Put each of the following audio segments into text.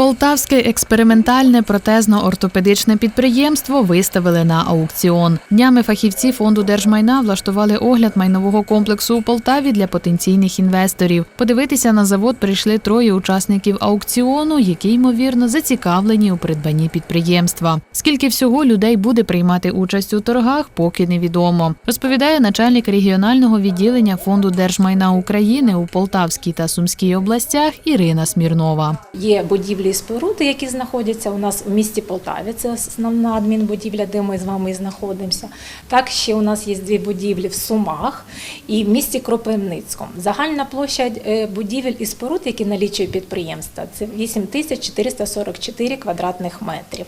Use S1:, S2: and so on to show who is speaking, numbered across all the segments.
S1: Полтавське експериментальне протезно-ортопедичне підприємство виставили на аукціон. Днями фахівці фонду держмайна влаштували огляд майнового комплексу у Полтаві для потенційних інвесторів. Подивитися на завод прийшли троє учасників аукціону, які ймовірно зацікавлені у придбанні підприємства. Скільки всього людей буде приймати участь у торгах, поки невідомо. Розповідає начальник регіонального відділення фонду держмайна України у Полтавській та Сумській областях Ірина Смірнова.
S2: Є будівлі і споруди, які знаходяться у нас в місті Полтаві. Це основна адмінбудівля, де ми з вами і знаходимося. Так, ще у нас є дві будівлі в Сумах і в місті Кропивницькому. Загальна площа е, будівель і споруд, які налічує підприємство, це 8444 квадратних метрів.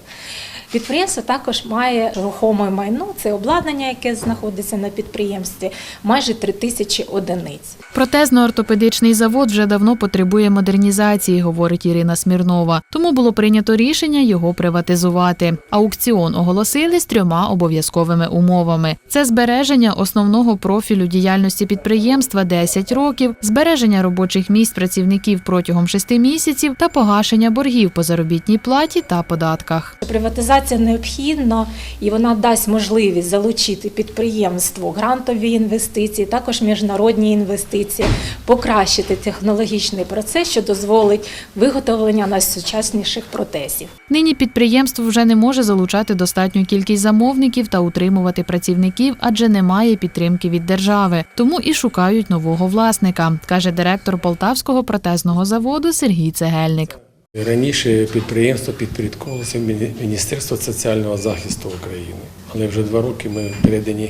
S2: Підприємство також має рухоме майно, це обладнання, яке знаходиться на підприємстві, майже 3000 одиниць.
S1: Протезно-ортопедичний завод вже давно потребує модернізації, говорить Ірина Смірнова. Тому було прийнято рішення його приватизувати. Аукціон оголосили з трьома обов'язковими умовами: це збереження основного профілю діяльності підприємства 10 років, збереження робочих місць працівників протягом 6 місяців та погашення боргів по заробітній платі та податках.
S2: Приватизація необхідна і вона дасть можливість залучити підприємству грантові інвестиції, також міжнародні інвестиції, покращити технологічний процес, що дозволить виготовлення найсучасніших протезів.
S1: Нині підприємство вже не може залучати достатню кількість замовників та утримувати працівників, адже немає підтримки від держави. Тому і шукають нового власника, каже директор Полтавського протезного заводу Сергій Цегельник.
S3: Раніше підприємство підпорядковувалося Міні- Міністерство соціального захисту України, але вже два роки ми передані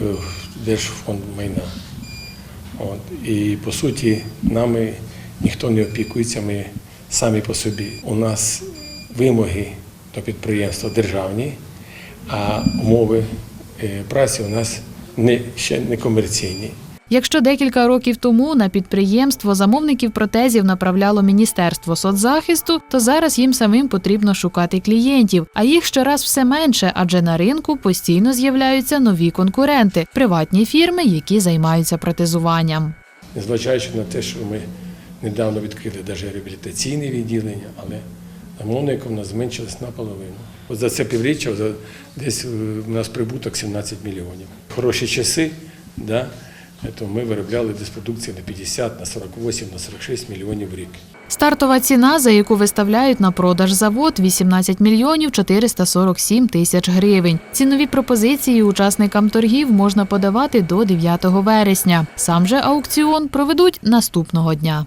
S3: е, в Держфонд майна. От. І по суті, нами ніхто не опікується, ми самі по собі. У нас вимоги до підприємства державні, а умови е, праці у нас не, ще не комерційні.
S1: Якщо декілька років тому на підприємство замовників протезів направляло Міністерство соцзахисту, то зараз їм самим потрібно шукати клієнтів, а їх щораз все менше, адже на ринку постійно з'являються нові конкуренти приватні фірми, які займаються протезуванням.
S3: Незважаючи на те, що ми недавно відкрили навіть реабілітаційне відділення, але замовників у нас зменшилось наполовину. От за це півріччя за- десь е, у нас прибуток 17 мільйонів. Хороші часи, да, то ми виробляли десь продукції на 50, на 48, на 46 мільйонів в рік.
S1: Стартова ціна, за яку виставляють на продаж завод, 18 мільйонів 447 тисяч гривень. Цінові пропозиції учасникам торгів можна подавати до 9 вересня. Сам же аукціон проведуть наступного дня.